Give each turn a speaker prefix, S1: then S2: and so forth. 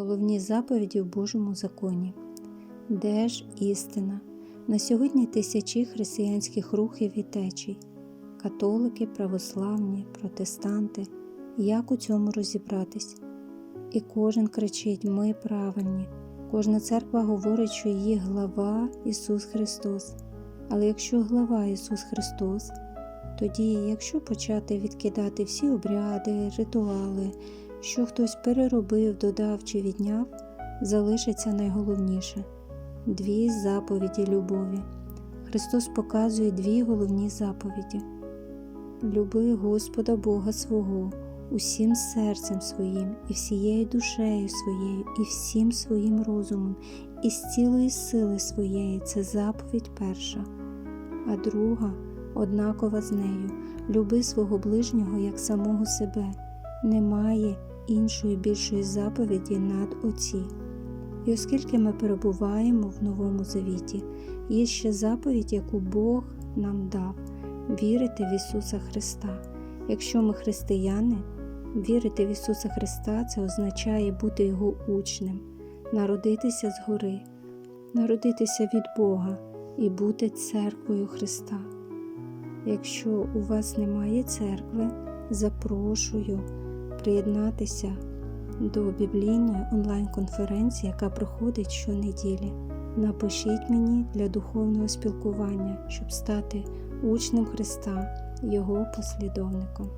S1: Головні заповіді в Божому законі. Де ж істина? На сьогодні тисячі християнських рухів і течій. Католики, православні, протестанти. Як у цьому розібратись? І кожен кричить: Ми правильні. Кожна церква говорить, що її глава Ісус Христос. Але якщо глава Ісус Христос, тоді, якщо почати відкидати всі обряди, ритуали, що хтось переробив, додав чи відняв, залишиться найголовніше дві заповіді любові. Христос показує дві головні заповіді: Люби Господа Бога свого усім серцем своїм, і всією душею своєю, і всім своїм розумом, і з цілої сили своєї це заповідь перша, а друга однакова з нею люби свого ближнього як самого себе. Немає іншої більшої заповіді над оці. І оскільки ми перебуваємо в Новому Завіті, є ще заповідь, яку Бог нам дав вірити в Ісуса Христа. Якщо ми християни, вірити в Ісуса Христа це означає бути Його учнем, народитися згори, народитися від Бога і бути церквою Христа. Якщо у вас немає церкви, запрошую приєднатися до біблійної онлайн-конференції, яка проходить щонеділі. Напишіть мені для духовного спілкування, щоб стати учнем Христа, Його послідовником.